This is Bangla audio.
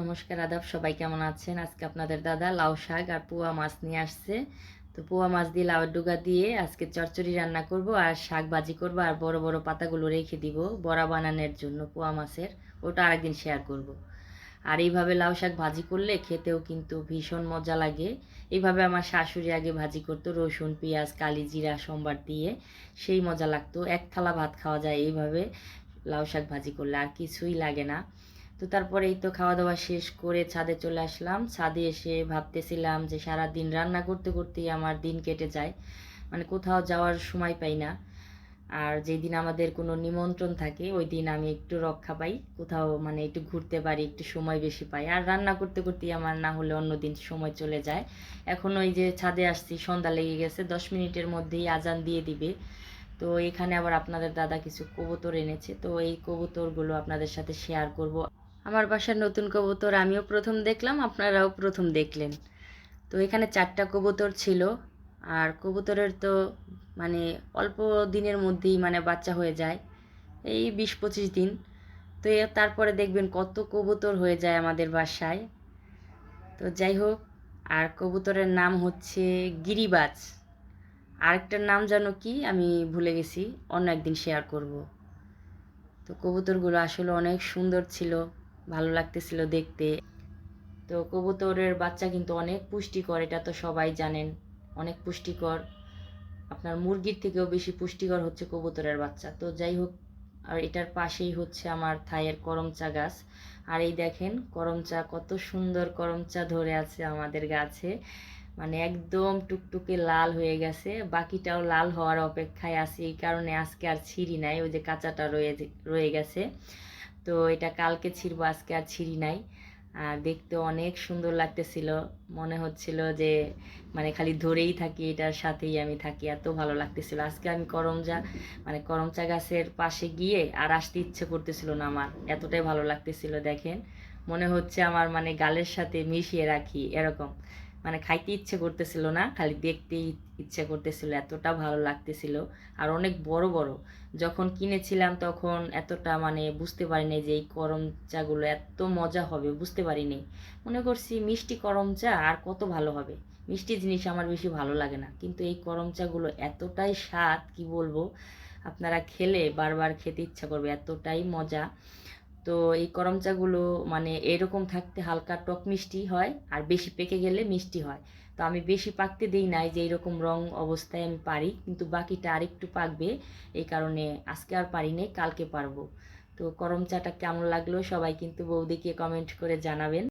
নমস্কার, আদাব। সবাই কেমন আছেন? আজকে আপনাদের দাদা লাউ শাক আর পোয়া মাছ নিয়ে আসছে। তো পোয়া মাছ দিয়ে লাউয়ের ডুগা দিয়ে আজকে চচ্চড়ি রান্না করব আর শাক ভাজি করব আর বড় বড় পাতাগুলো রেখে দিব বড়া বানানোর জন্য পোয়া মাছের। ওটা আরেকদিন শেয়ার করব। আর এইভাবে লাউ শাক ভাজি করলে খেতেও কিন্তু ভীষণ মজা লাগে। এইভাবে আমার শাশুড়ি আগে ভাজি করতো রসুন, পেঁয়াজ, কালি, জিরা, সোমবার দিয়ে। সেই মজা লাগতো। এক থালা ভাত খাওয়া যায় এইভাবে লাউ শাক ভাজি করলে, আর কিছুই লাগে না। তো তারপরে এই তো খাওয়া দাওয়া শেষ করে ছাদে চলে আসলাম। ছাদে এসে ভাবতেছিলাম যে সারা দিন রান্না করতে করতেই আমার দিন কেটে যায়। মানে কোথাও যাওয়ার সময় পাই না। আর যেদিন আমাদের কোনো নিমন্ত্রণ থাকে, ওই দিন আমি একটু রক্ষা পাই। কোথাও মানে একটু ঘুরতে পারি, একটু সময় বেশি পাই। আর রান্না করতে করতেই আমার না হলে অন্য দিন সময় চলে যায়। এখন ওই যে ছাদে আসছি, সন্ধ্যা লেগে গেছে, দশ মিনিটের মধ্যেই আজান দিয়ে দিবে। তো এখানে আবার আপনাদের দাদা কিছু কবুতর এনেছে। তো এই কবুতরগুলো আপনাদের সাথে শেয়ার করব। আমার বাসার নতুন কবুতর আমিও প্রথম দেখলাম, আপনারাও প্রথম দেখলেন। তো এখানে চারটা কবুতর ছিল, আর কবুতরের তো মানে অল্প দিনের মধ্যেই মানে বাচ্চা হয়ে যায়, এই বিশ পঁচিশ দিন। তো তারপরে দেখবেন কত কবুতর হয়ে যায় আমাদের বাসায়। তো যাই হোক, আর কবুতরের নাম হচ্ছে গিরিবাজ। আরেকটার নাম জানো কি আমি ভুলে গেছি, অন্য একদিন শেয়ার করব। তো কবুতরগুলো আসলে অনেক সুন্দর ছিল। ভালো লাগতেছিল দেখতে। তো কবুতরের বাচ্চা কিন্তু অনেক পুষ্টিকর, এটা তো সবাই জানেন। অনেক পুষ্টিকর। আপনার মুরগির থেকেও বেশি পুষ্টিকর হচ্ছে কবুতরের বাচ্চা। তো যাই হোক, আর এটার পাশেই হচ্ছে আমার থাইয়ের করমচা গাছ। আর এই দেখেন, করমচা কত সুন্দর করমচা ধরে আছে আমাদের গাছে। মানে একদম টুকটুকে লাল হয়ে গেছে। বাকিটাও লাল হওয়ার অপেক্ষায় আছে। এই কারণে আজকে আর ছিঁড়ি নাই, ওই যে কাঁচাটা রয়ে রয়ে গেছে। তো এটা কালকে ছিঁড়বো, আজকে আর ছিঁড়ি নাই। আর দেখতে অনেক সুন্দর লাগতেছিল। মনে হচ্ছিল যে মানে খালি ধরেই থাকি, এটার সাথেই আমি থাকি। এত ভালো লাগতেছিল। আজকে আমি করমজা মানে করমচা গাছের পাশে গিয়ে আর আসতে ইচ্ছে করতেছিল না আমার। এতটাই ভালো লাগতেছিল, দেখেন। মনে হচ্ছে আমার মানে গালের সাথে মিশিয়ে রাখি, এরকম। মানে খাইতে ইচ্ছে করতেছিল না, খালি দেখতেই ইচ্ছে করতেছিল, এতটা ভালো লাগতেছিল। আর অনেক বড় বড়। যখন কিনেছিলাম তখন এতটা মানে বুঝতে পারিনি যে এই করম চাগুলো এত মজা হবে, বুঝতে পারিনি মনে করছি মিষ্টি করম চা আর কত ভালো হবে। মিষ্টি জিনিস আমার বেশি ভালো লাগে না। কিন্তু এই করম চাগুলো এতটাই স্বাদ, কি বলব? আপনারা খেলে বারবার খেতে ইচ্ছা করবে, এতটাই মজা। তো এই করম চাগুলো মানে এরকম থাকতে হালকা টক মিষ্টি হয় আর বেশি পেকে গেলে মিষ্টি হয়। তো আমি বেশি পাকতে দিই নাই যে এরকম রং অবস্থায় আমি পারি, কিন্তু বাকিটা আর একটু পাকবে, এই কারণে আজকে আর পারি নাই, কালকে পারব। তো করম চাটা কেমন লাগল সবাই কিন্তু বৌদিকে কমেন্ট করে জানাবেন।